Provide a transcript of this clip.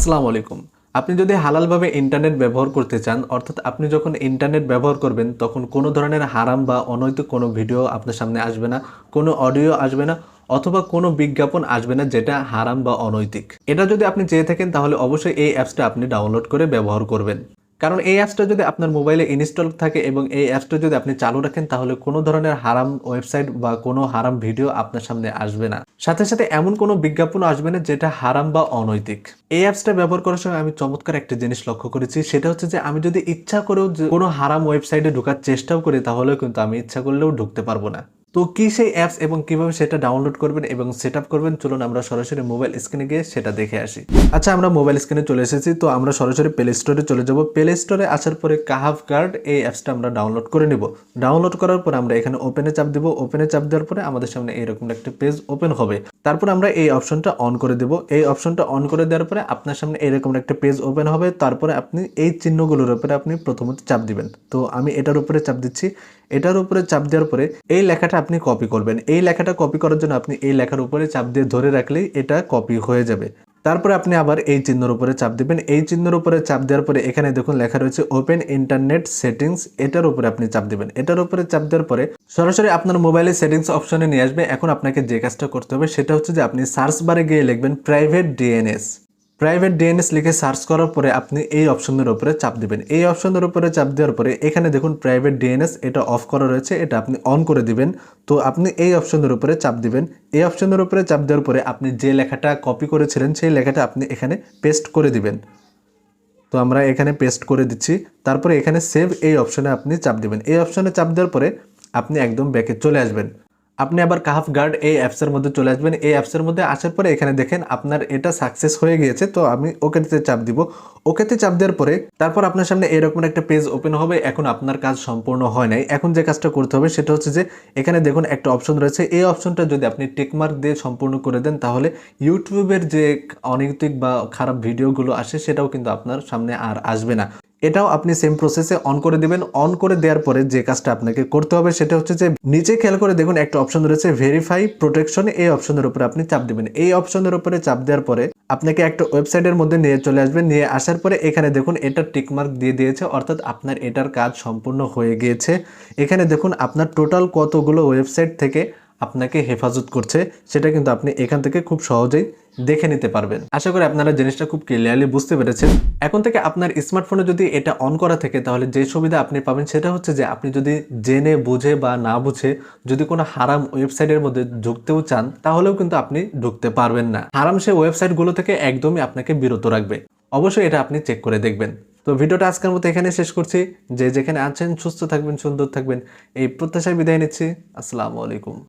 আসসালামু আলাইকুম। আপনি যদি হালালভাবে ইন্টারনেট ব্যবহার করতে চান, অর্থাৎ আপনি যখন ইন্টারনেট ব্যবহার করবেন, তখন কোনো ধরনের হারাম বা অনৈতিক কোনো ভিডিও আপনার সামনে আসবে না, কোনো অডিও আসবে না, অথবা কোনো বিজ্ঞাপন আসবে না যেটা হারাম বা অনৈতিক। এটা যদি আপনি চেয়ে থাকেন, তাহলে অবশ্যই এই অ্যাপসটা আপনি ডাউনলোড করে ব্যবহার করবেন। কারণ এই অ্যাপসটা যদি আপনার মোবাইলে ইনস্টল থাকে এবং এই অ্যাপসটা যদি আপনি চালু রাখেন, তাহলে কোনো ধরনের হারাম ওয়েবসাইট বা কোনো হারাম ভিডিও আপনার সামনে আসবে না। সাথে সাথে এমন কোনো বিজ্ঞাপন আসবে না যেটা হারাম বা অনৈতিক। এই অ্যাপসটা ব্যবহার করার সময় আমি চমৎকার একটা জিনিস লক্ষ্য করেছি, সেটা হচ্ছে যে আমি যদি ইচ্ছা করেও কোনো হারাম ওয়েবসাইটে ঢোকার চেষ্টাও করি, তাহলেও কিন্তু আমি ইচ্ছা করলেও ঢুকতে পারব না। তো কি সেই অ্যাপস এবং কীভাবে সেটা ডাউনলোড করবেন এবং সেট করবেন? চলুন আমরা সরাসরি মোবাইল স্ক্রিনে গিয়ে সেটা দেখে আসি। আচ্ছা আমরা মোবাইল স্ক্রিনে চলে এসেছি। তো আমরা সরাসরি প্লে স্টোরে চলে যাব। প্লে স্টোরে আসার পরে কাহাফ কার্ড এই অ্যাপসটা আমরা ডাউনলোড করে নিব। ডাউনলোড করার পর আমরা এখানে ওপেনে চাপ দিব। ওপেনে চাপ দেওয়ার পরে আমাদের সামনে এইরকম একটা পেজ ওপেন হবে। তারপর আমরা এই অপশনটা অন করে দেব। এই অপশনটা অন করে দেওয়ার পরে আপনার সামনে এরকম একটা পেজ ওপেন হবে। তারপরে আপনি এই চিহ্নগুলোর উপরে আপনি প্রথমত চাপ দিবেন। তো আমি এটার উপরে চাপ দিচ্ছি। এটার উপরে চাপ দেওয়ার পরে এই লেখাটা আপনি কপি করবেন। এই লেখাটা কপি করার জন্য আপনি এই লেখার উপরে চাপ দিয়ে ধরে রাখলেই এটা কপি হয়ে যাবে। তারপরে আপনি আবার এই চিহ্নের উপরে চাপ দিবেন। এই চিহ্নের উপরে চাপ দেওয়ার পরে এখানে দেখুন লেখা রয়েছে ওপেন ইন্টারনেট সেটিংস এটার উপরে আপনি চাপ দিবেন। এটার উপরে চাপ দেওয়ার পরে সরাসরি আপনার মোবাইলে সেটিংস অপশনে নিয়ে আসবে। এখন আপনাকে যে কাজটা করতে হবে সেটা হচ্ছে যে আপনি সার্চ বারে গিয়ে লিখবেন প্রাইভেট ডিএনএস প্রাইভেট ডিএনএস লিখে সার্চ করার পরে আপনি এই অপশনের উপরে চাপ দিবেন। এই অপশনের উপরে চাপ দেওয়ার পরে এখানে দেখুন প্রাইভেট ডিএনএস এটা অফ করা রয়েছে, এটা আপনি অন করে দিবেন। তো আপনি এই অপশনের উপরে চাপ দিবেন। এই অপশনের উপরে চাপ দেওয়ার পরে আপনি যে লেখাটা কপি করেছিলেন সেই লেখাটা আপনি এখানে পেস্ট করে দিবেন। তো আমরা এখানে পেস্ট করে দিচ্ছি। তারপরে এখানে সেভ এই অপশনে আপনি চাপ দিবেন। এই অপশনে চাপ দেওয়ার পরে আপনি একদম ব্যাকে চলে আসবেন। আপনি আবার কাহাফ গার্ড এই অ্যাপসের মধ্যে চলে আসবেন। এই অ্যাপসের মধ্যে আসার পরে এখানে দেখেন আপনার এটা সাকসেস হয়ে গিয়েছে, তো আমি ওকেতে চাপ দিব। ওকেতে চাপ দেওয়ার পরে তারপর আপনার সামনে এরকম একটা পেজ ওপেন হবে, এখন আপনার কাজ সম্পূর্ণ হয় নাই। এখন যে কাজটা করতে হবে সেটা হচ্ছে যে, এখানে দেখুন একটা অপশন রয়েছে। এই অপশনটা যদি আপনি টেকমার্ক দিয়ে সম্পূর্ণ করে দেন, তাহলে ইউটিউবের যে অনৈতিক বা খারাপ ভিডিওগুলো আসে, সেটাও কিন্তু আপনার সামনে আর আসবে না। এটাও আপনি সেম প্রসেসে অন করে দিবেন। অন করে দেওয়ার পরে যে কাজটা আপনাকে করতে হবে সেটা হচ্ছে যে নিচে খেয়াল করে দেখুন একটা অপশন রয়েছে ভেরিফাই প্রোটেকশন এই অপশনের উপরে আপনি চাপ দিবেন। এই অপশনের উপরে চাপ দেওয়ার পরে আপনাকে একটা ওয়েবসাইটের মধ্যে নিয়ে চলে আসবেন। নিয়ে আসার পরে এখানে দেখুন এটা টিকমার্ক দিয়ে দিয়েছে, অর্থাৎ আপনার এটার কাজ সম্পূর্ণ হয়ে গিয়েছে। এখানে দেখুন আপনার টোটাল কতগুলো ওয়েবসাইট থেকে আপনাকে হেফাজত করছে, সেটা কিন্তু আপনি এখান থেকে খুব সহজেই দেখে নিতে পারবেন। আশা করি আপনারা জিনিসটা খুব ক্লিয়ারলি বুঝতে পেরেছেন। এখন থেকে আপনার স্মার্টফোনে যদি এটা অন করা থাকে, তাহলে যে সুবিধা আপনি পাবেন সেটা হচ্ছে যে আপনি যদি জেনে, বুঝে বা না বুঝে যদি কোনো হারাম ওয়েবসাইটের মধ্যে ঢুকতেও চান, তাহলেও কিন্তু আপনি ঢুকতে পারবেন না। হারাম সে ওয়েবসাইটগুলো থেকে একদমই আপনাকে বিরত রাখবে। অবশ্যই এটা আপনি চেক করে দেখবেন। তো ভিডিওটা আজকের মতো এখানে শেষ করছি। যে যেখানে আছেন, সুস্থ থাকবেন, সুন্দর থাকবেন, এই প্রত্যাশায় বিদায় নিচ্ছি। আসসালামু আলাইকুম।